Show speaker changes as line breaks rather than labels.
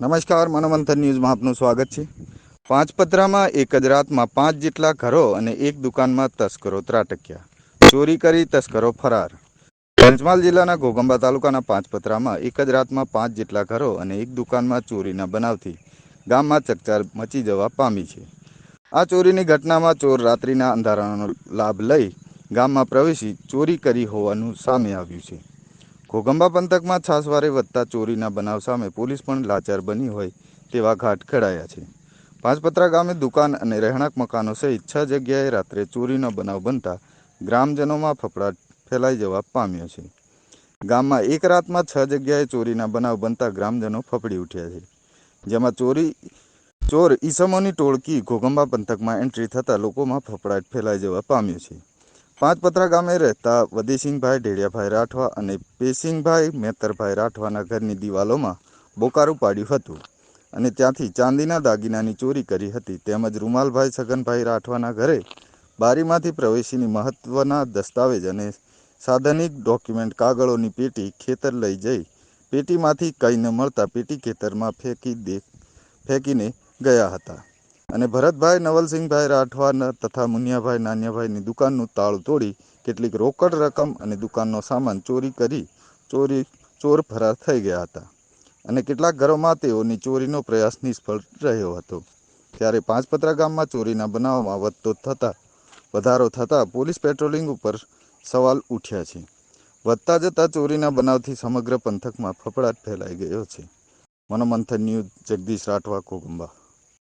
નમસ્કાર, મનોમંથન ન્યૂઝમાં આપનું સ્વાગત છે. પાંચપત્રામાં એક જ રાતમાં પાંચ જેટલા ઘરો અને એક દુકાનમાં તસ્કરો ત્રાટક્યા. ચોરી કરી તસ્કરો ફરાર. પંચમહાલ જિલ્લાના ઘોગંબા તાલુકાના પાંચપત્રામાં એક જ રાતમાં પાંચ જેટલા ઘરો અને એક દુકાનમાં ચોરીના બનાવથી ગામમાં ચકચાર મચી જવા પામી છે. આ ચોરીની ઘટનામાં ચોર રાત્રિના અંધારાનો લાભ લઈ ગામમાં પ્રવેશી ચોરી કરી હોવાનું સામે આવ્યું છે. ઘોગંબા પંથકમાં છાસવારે વધતા ચોરીના બનાવ સામે પોલીસ પણ લાચાર બની હોય તેવા ઘાટ ખેડાયા છે. પાંચપત્રા ગામે દુકાન અને રહેણાંક મકાનો સહિત છ જગ્યાએ રાત્રે ચોરીનો બનાવ બનતા ગ્રામજનોમાં ફફડાટ ફેલાઈ જવા પામ્યો છે. ગામમાં એક રાતમાં છ જગ્યાએ ચોરીના બનાવ બનતા ગ્રામજનો ફફડી ઉઠ્યા છે. જેમાં ચોરી, ચોર ઈસમોની ટોળકી ઘોગંબા પંથકમાં એન્ટ્રી થતાં લોકોમાં ફફડાટ ફેલાઈ જવા પામ્યો છે. પાંચપત્રા ગામે રહેતા વદેસિંહભાઈ ઢેડિયાભાઈ રાઠવા અને પેસિંગભાઈ મેતરભાઈ રાઠવાના ઘરની દિવાલોમાં બોકારું પાડ્યું હતું અને ત્યાંથી ચાંદીના દાગીનાની ચોરી કરી હતી. તેમજ રૂમાલભાઈ છગનભાઈ રાઠવાના ઘરે બારીમાંથી પ્રવેશીની મહત્વના દસ્તાવેજ અને સાધનિક ડોક્યુમેન્ટ કાગળોની પેટી ખેતર લઈ જઈ પેટીમાંથી કંઈ ન મળતા પેટી ખેતરમાં ફેંકી દે, ફેંકીને ગયા હતા. અને ભરતભાઈ, નવલસિંહભાઈ રાઠવા તથા મુનિયાભાઈ નાન્યાભાઈની દુકાનનું તાળું તોડી કેટલીક રોકડ રકમ અને દુકાનનો સામાન ચોરી કરી ચોરી, ચોર ફરાર થઈ ગયા હતા. અને કેટલાક ઘરોમાં તેઓની ચોરીનો પ્રયાસ નિષ્ફળ રહ્યો હતો. ત્યારે પાંચપત્રા ગામમાં ચોરીના બનાવમાં વધતો થતા, વધારો થતાં પોલીસ પેટ્રોલિંગ ઉપર સવાલ ઉઠ્યા છે. વધતા જતા ચોરીના બનાવથી સમગ્ર પંથકમાં ફફડાટ ફેલાઈ ગયો છે. મનોમંથન ન્યૂઝ જગદીશ રાઠવા, કોગંબા.